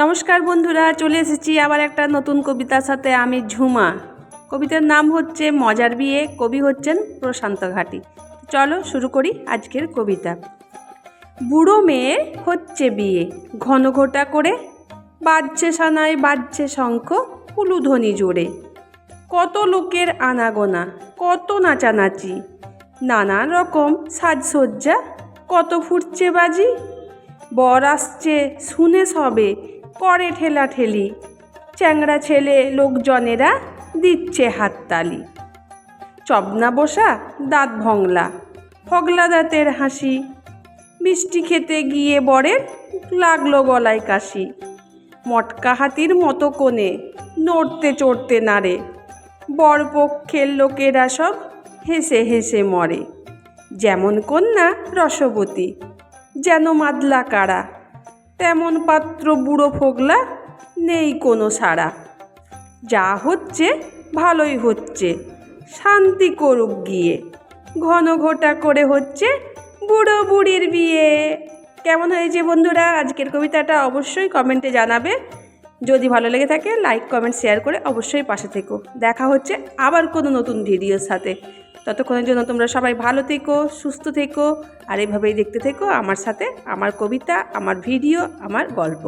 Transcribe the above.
নমস্কার বন্ধুরা, চলে এসেছি আবার একটা নতুন কবিতার সাথে আমি ঝুমা। কবিতার নাম হচ্ছে মজার বিয়ে, কবি হচ্ছেন প্রশান্ত ঘাটি। চলো শুরু করি আজকের কবিতা। বুড়ো মেয়ে হচ্ছে বিয়ে, ঘন ঘটা করে, বাজছে সানায় বাজছে শঙ্খ উলুধ্বনি জোরে। কত লোকের আনাগোনা, কত নাচানাচি, নানা রকম সাজসজ্জা, কত ফুটছে বাজি। বর আসছে শুনে সবে করে ঠেলাঠেলি। চ্যাংড়া ছেলে লোকজনেরা দিচ্ছে হাততালি। চবনা বসা, দাঁত ভংলা ফগলা দাঁতের হাসি। মিষ্টি খেতে গিয়ে বরের লাগল গলায় কাশি। মটকা হাতির মতো কোণে নড়তে চড়তে নারে বরপক্ষের লোকেরা সব হেসে হেসে মরে। যেমন কন্যা রসবতী, যেন মাদলা কারা তেমন পাত্র বুড়ো ফোগলা নেই কোনো সাড়া। যা হচ্ছে, ভালোই হচ্ছে। শান্তি করুক গিয়ে। ঘন ঘটা করে হচ্ছে বুড়ো বুড়ির বিয়ে। কেমন হয়েছে বন্ধুরা? আজকের কবিতাটা অবশ্যই কমেন্টে জানাবে। যদি ভালো লেগে থাকে, লাইক, কমেন্ট, শেয়ার করে অবশ্যই পাশে থেকো। দেখা হচ্ছে আবার কোনো নতুন ভিডিওর সাথে। ততক্ষণের জন্য তোমরা সবাই ভালো থেকো, সুস্থ থেকো, আর এভাবেই দেখতে থেকো আমার সাথে আমার কবিতা, আমার ভিডিও, আমার গল্প।